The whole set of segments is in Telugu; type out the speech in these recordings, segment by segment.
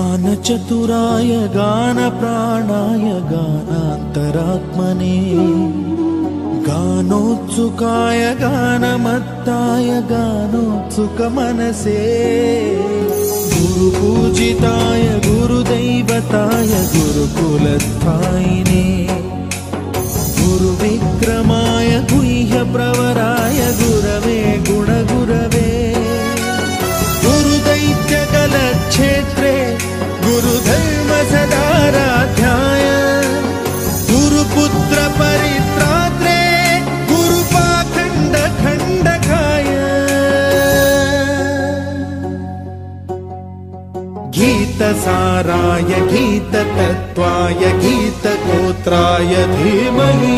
गानचतुराय गानप्राणाय गानान्तरात्मने गानोत्सुकाय गानमत्ताय गानोत्सुकमनसे गुरुपूजिताय गुरुदैवताय गुरुकुलस्थायिने विक्रमाय गुह्यप्रवराय गुरवे गुणगुरवे। गुरुदैत्यकलक्षेत्रे गुरुधर्म सदाराध्याय गुरुपुत्र गुरुपाखण्डखण्डकाय। गीतसाराय गीततत्त्वाय गीतगोत्राय धीमहि।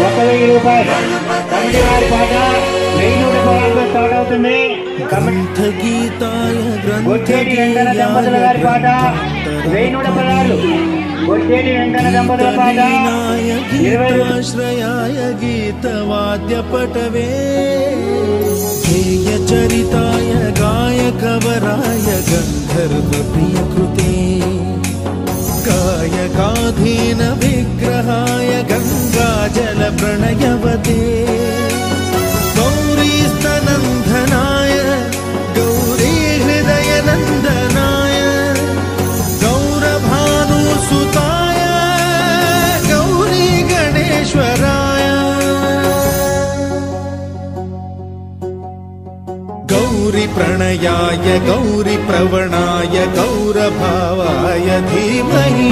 ఒక వెయ్యి రూపాయలు కమిటీ వారి పాట వెయ్యి నూట పదహారుతో స్టార్ట్ అవుతుంది కమిటీ గ్రంథగీతాయ వచ్చేటి వెంకన్న దంపతుల గారి పాట వెయ్యి నూట పదహారు వచ్చేటి వెంకన్న దంపతుల పాట గ్రంథగీతాయ ఇరవై గీతాశ్రయాయ గీతవాద్యపటవే ध्येयचरिताय गायकवराय गन्धर्वप्रियकृते गायकाधीन विग्रहाय जलप्रणयवते गौरीस्तनन्दनाय गौरीहृदयनन्दनाय गौरभानुसुताय गौरी गणेश्वराय गौरिप्रणयाय गौरिप्रवणाय गौरभावाय धीमहि।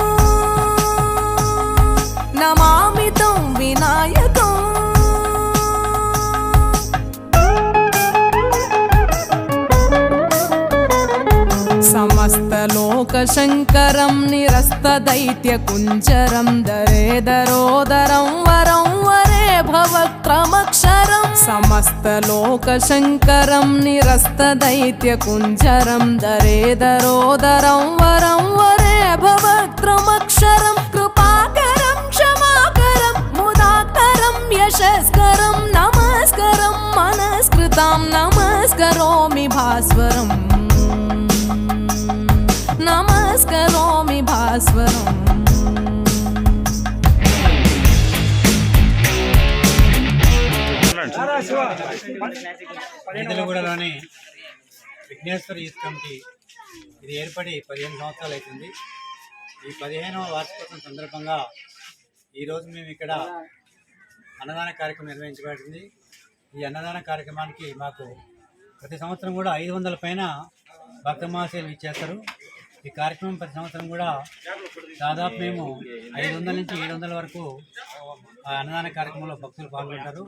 समस्तलोकशङ्करं निरस्तदैत्यकुञ्जरं दरेदरोदरं वरं वरे भवक्रमक्षरं समस्तलोकशङ्करं निरस्तदैत्यकुञ्जरं दरेदरोदरं वरं वरे శాశ్వతం. ఈదలగూడలోని విఘ్నేశ్వర యూత్ కమిటీ ఇది ఏర్పడి పదిహేను సంవత్సరాలు అవుతుంది. ఈ పదిహేనవ వార్షికోత్సవం సందర్భంగా ఈరోజు మేము ఇక్కడ అన్నదాన కార్యక్రమం నిర్వహించబడింది ఈ అన్నదాన కార్యక్రమానికి మాకు ప్రతి సంవత్సరం కూడా ఐదు వందల పైన భక్త మహాశయులు ఇచ్చేస్తారు. ఈ కార్యక్రమం ప్రతి సంవత్సరం కూడా దాదాపు మేము ఐదు వందల నుంచి ఏడు వందల వరకు ఆ అన్నదాన కార్యక్రమంలో భక్తులు పాల్గొంటారు.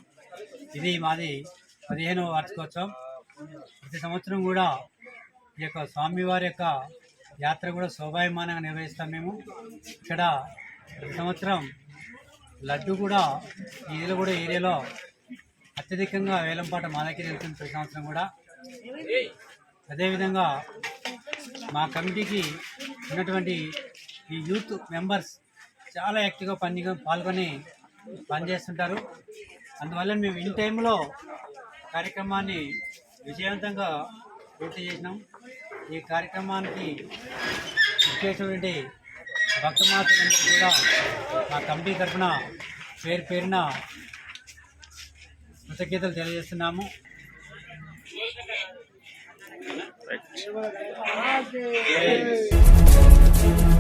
ఇది మాది పదిహేనవ వార్షికోత్సవం. ప్రతి సంవత్సరం కూడా ఈ యొక్క స్వామివారి యొక్క యాత్ర కూడా శోభాయమానంగా నిర్వహిస్తాం మేము. ఇక్కడ ప్రతి సంవత్సరం లడ్డు కూడా ఈ కూడా ఏరియాలో అత్యధికంగా వేలంపాట మా దగ్గర వెళ్తుంది ప్రతి సంవత్సరం కూడా. అదేవిధంగా మా కమిటీకి ఉన్నటువంటి ఈ యూత్ మెంబర్స్ చాలా యాక్టివ్గా పని పాల్గొని పనిచేస్తుంటారు. అందువల్ల మేము ఇన్ టైంలో కార్యక్రమాన్ని విజయవంతంగా పూర్తి చేసినాం. ఈ కార్యక్రమానికి ఇచ్చేటువంటి భక్తమాతలందరూ కూడా మా కమిటీ తరఫున పేరు పేరున కృతజ్ఞతలు తెలియజేస్తున్నాము. Right. Yes.